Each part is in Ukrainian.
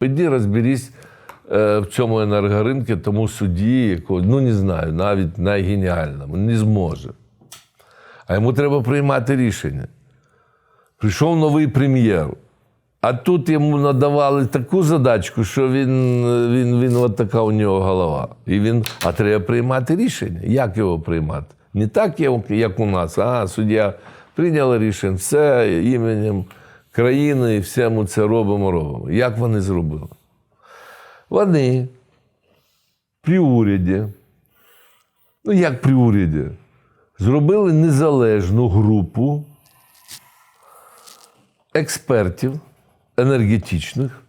Піди розберись е, в цьому енергоринку, тому судді, якого, ну не знаю, навіть найгеніальному, не зможе. А йому треба приймати рішення. Прийшов новий прем'єр. А тут йому надавали таку задачку, що він, він, він от така у нього голова. І він, а треба приймати рішення. Як його приймати? Не так, як у нас. А, суддя прийняла рішення, все іменем країни, і все ми це робимо, робимо. Як вони зробили? Вони при уряді, ну як при уряді, зробили незалежну групу експертів енергетичних,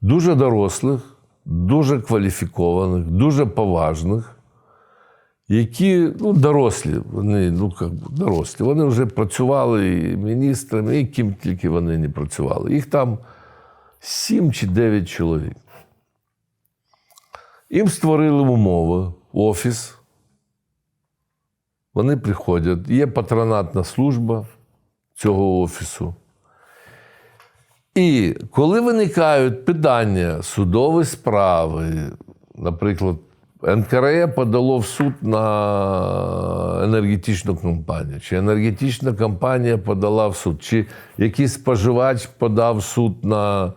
дуже дорослих, дуже кваліфікованих, дуже поважних, які ну, дорослі, вони ну, як дорослі, вони вже працювали і міністрами, і ким тільки вони не працювали. Їх там сім чи дев'ять чоловік. Їм створили умови, офіс. Вони приходять, є патронатна служба цього офісу. І коли виникають питання судові справи, наприклад, НКРЕ подало в суд на енергетичну компанію, чи енергетична компанія подала в суд, чи якийсь споживач подав суд на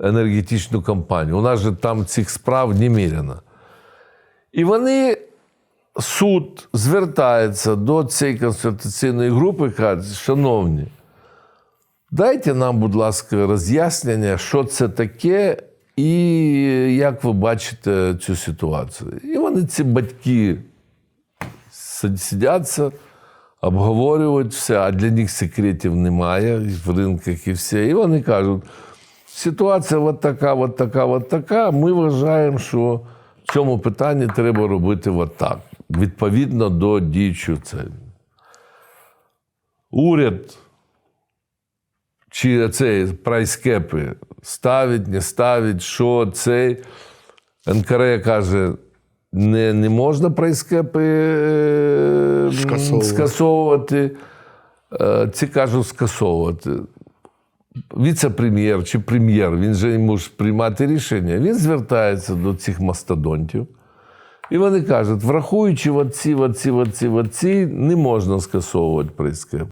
енергетичну компанію. У нас же там цих справ неміряно. І вони суд звертається до цієї консультаційної групи і каже, шановні, дайте нам, будь ласка, роз'яснення, що це таке, і як ви бачите цю ситуацію. І вони, ці батьки, сидяться, обговорюють все, а для них секретів немає в ринках і все. І вони кажуть, ситуація от така, от така, от така. Ми вважаємо, що в цьому питанні треба робити от так, відповідно до діючого це. Уряд чи цей прайскепи ставить, не ставить, що цей. НКРЕ каже, не, не можна прайскепи е, Скасовувати. скасовувати. Е, Ці кажуть скасовувати. Віце-прем'єр чи прем'єр, він же йому ж приймати рішення. Він звертається до цих мастодонтів. І вони кажуть, врахуючи оці, оці, оці, оці, не можна скасовувати прайскеп.